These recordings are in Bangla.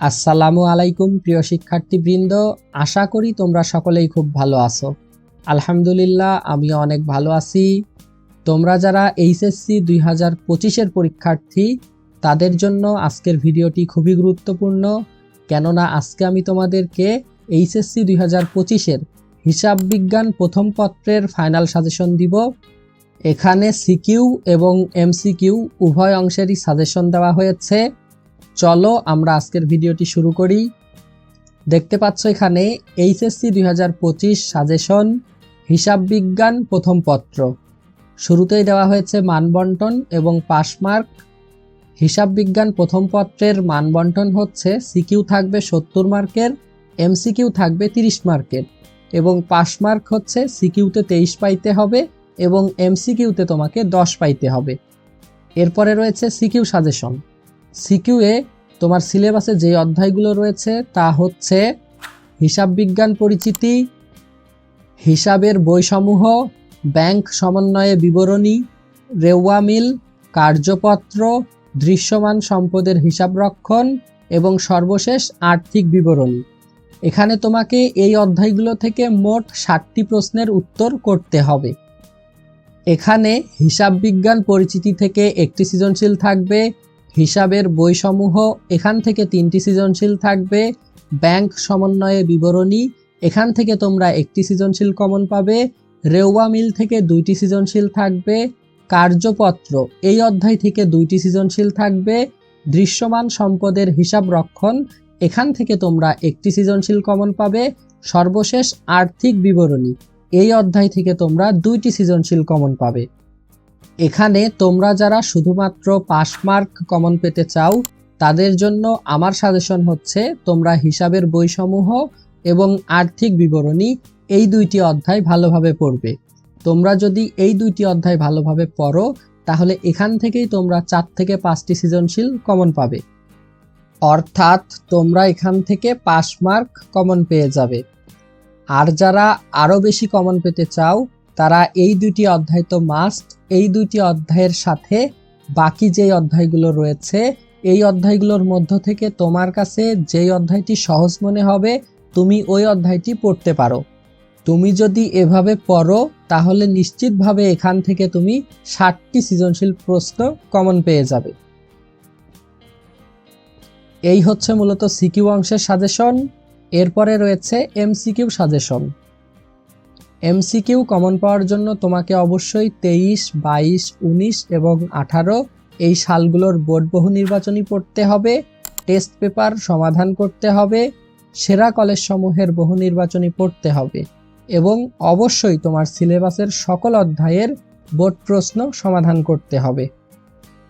আসসালামু আলাইকুম, প্রিয় শিক্ষার্থীবৃন্দ। আশা করি তোমরা সকলেই খুব ভালো আছো। আলহামদুলিল্লাহ আমি অনেক ভালো আছি। তোমরা যারা এইচএসসি দুই হাজার পঁচিশের পরীক্ষার্থী, তাদের জন্য আজকের ভিডিওটি খুবই গুরুত্বপূর্ণ। কেননা, আজকে আমি তোমাদেরকে এইচএসসি দুই হাজার পঁচিশের হিসাব বিজ্ঞান প্রথম পত্রের ফাইনাল সাজেশন দিব। এখানে সিকিউ এবং এমসিকিউ উভয় অংশেরই সাজেশন দেওয়া হয়েছে। চলো আমরা আজকের ভিডিওটি শুরু করি। দেখতে পাচ্ছ এখানে এইচএসসি দুই হাজার পঁচিশ সাজেশন, হিসাব বিজ্ঞান প্রথম পত্র। শুরুতেই দেওয়া হয়েছে মানবন্টন এবং পাসমার্ক হিসাব বিজ্ঞান প্রথম পত্রের মানবন্টন হচ্ছে সিকিউ থাকবে সত্তর মার্কের, এমসিকিউ থাকবে তিরিশ মার্কের এবং পাসমার্ক হচ্ছে সিকিউতে তেইশ পাইতে হবে এবং এমসিকিউতে তোমাকে দশ পাইতে হবে। এরপরে রয়েছে সিকিউ সাজেশন। সিকিউয়ে তোমার সিলেবাসে যে অধ্যায়গুলো রয়েছে তা হচ্ছে হিসাব বিজ্ঞান পরিচিতি, হিসাবের বইসমূহ, ব্যাংক সমন্বয়ে বিবরণী, রেওয়া মিল, কার্যপত্র, দৃশ্যমান সম্পদের হিসাব রক্ষণ এবং সর্বশেষ আর্থিক বিবরণী। এখানে তোমাকে এই অধ্যায়গুলো থেকে মোট ষাটটি প্রশ্নের উত্তর করতে হবে। এখানে হিসাব বিজ্ঞান পরিচিতি থেকে একটি সৃজনশীল থাকবে হিসাবের বইসমূহ, এখান থেকে তিনটি সৃজনশীল থাকবে। ব্যাংক সমন্বয়ে বিবরণী, এখান থেকে তোমরা একটি সৃজনশীল কমন পাবে। রেওয়া মিল থেকে দুইটি সৃজনশীল থাকবে। কার্যপত্র, এই অধ্যায় থেকে দুইটি সৃজনশীল থাকবে। দৃশ্যমান সম্পদের হিসাব রক্ষণ, এখান থেকে তোমরা একটি সৃজনশীল কমন পাবে। সর্বশেষ আর্থিক বিবরণী, এই অধ্যায় থেকে তোমরা দুইটি সৃজনশীল কমন পাবে। এখানে তোমরা যারা শুধুমাত্র পাস মার্ক কমন পেতে চাও, তাদের জন্য আমার সাজেশন হচ্ছে তোমরা হিসাবের বইসমূহ এবং আর্থিক বিবরণী এই দুইটি অধ্যায় ভালোভাবে পড়বে। তোমরা যদি এই দুইটি অধ্যায় ভালোভাবে পড়ো, তাহলে এখান থেকেই তোমরা চার থেকে পাঁচটি সৃজনশীল কমন পাবে। অর্থাৎ তোমরা এখান থেকে পাস মার্ক কমন পেয়ে যাবে। আর যারা আরও বেশি কমন পেতে চাও তারা এই দুইটি অধ্যায় তো মাস্ট এই দুইটি অধ্যায়ের সাথে বাকি যেই অধ্যায়গুলো রয়েছে, এই অধ্যায়গুলোর মধ্য থেকে তোমার কাছে যেই অধ্যায়টি সহজ মনে হবে, তুমি ওই অধ্যায়টি পড়তে পারো। তুমি যদি এভাবে পড়ো, তাহলে নিশ্চিতভাবে এখান থেকে তুমি ষাটটি সৃজনশীল প্রশ্ন কমন পেয়ে যাবে। এই হচ্ছে মূলত সিকিউ অংশের সাজেশন এরপরে রয়েছে এমসিকিউ সাজেশন এমসিকিউ কমন পাওয়ার জন্য তোমাকে অবশ্যই তেইশ, বাইশ, উনিশ এবং আঠারো এই সালগুলোর বোর্ড বহু নির্বাচনী পড়তে হবে, টেস্ট পেপার সমাধান করতে হবে, সেরা কলেজ সমূহের বহু নির্বাচনী পড়তে হবে এবং অবশ্যই তোমার সিলেবাসের সকল অধ্যায়ের বোর্ড প্রশ্ন সমাধান করতে হবে।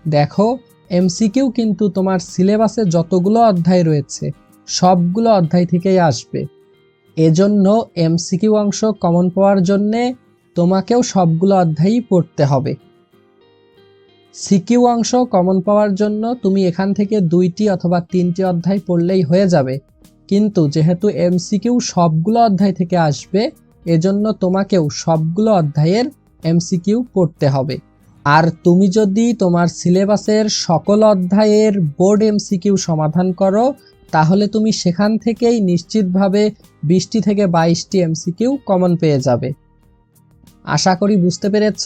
দেখো, এমসিকিউ কিন্তু তোমার সিলেবাসে যতগুলো অধ্যায় রয়েছে, সবগুলো অধ্যায় থেকেই আসবে। এজন্য এমসিকিউ অংশ কমন পাওয়ার জন্যে তোমাকেও সবগুলো অধ্যায়ই পড়তে হবে। সিকিউ অংশ কমন পাওয়ার জন্য তুমি এখান থেকে দুইটি অথবা তিনটি অধ্যায় পড়লেই হয়ে যাবে। কিন্তু যেহেতু এমসিকিউ সবগুলো অধ্যায় থেকে আসবে, এজন্য তোমাকেও সবগুলো অধ্যায়ের এমসিকিউ পড়তে হবে। আর তুমি যদি তোমার সিলেবাসের সকল অধ্যায়ের বোর্ড এমসিকিউ সমাধান করো তাহলে তুমি সেখান থেকেই নিশ্চিতভাবে বিশটি থেকে বাইশটি এমসিকিউ কমন পেয়ে যাবে। আশা করি বুঝতে পেরেছ?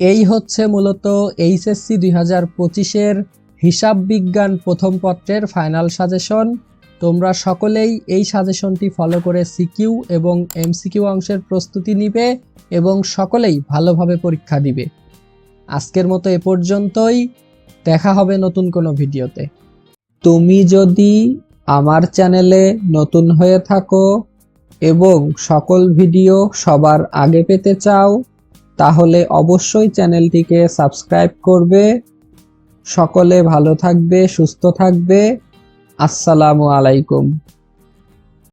এই হচ্ছে মূলত এইচএসসি দুই হাজার পঁচিশের হিসাব বিজ্ঞান প্রথম পত্রের ফাইনাল সাজেশন। তোমরা সকলেই এই সাজেশনটি ফলো করে সিকিউ এবং এমসিকিউ অংশের প্রস্তুতি নিবে এবং সকলেই ভালোভাবে পরীক্ষা দিবে। আজকের মতো এ পর্যন্তই। দেখা হবে নতুন কোনো ভিডিওতে। তুমি যদি আমার চ্যানেলে নতুন হয়ে থাকো এবং সকল ভিডিও সবার আগে পেতে চাও, তাহলে অবশ্যই চ্যানেলটিকে সাবস্ক্রাইব করবে। সকলে ভালো থাকবে, সুস্থ থাকবে। আসসালামু আলাইকুম।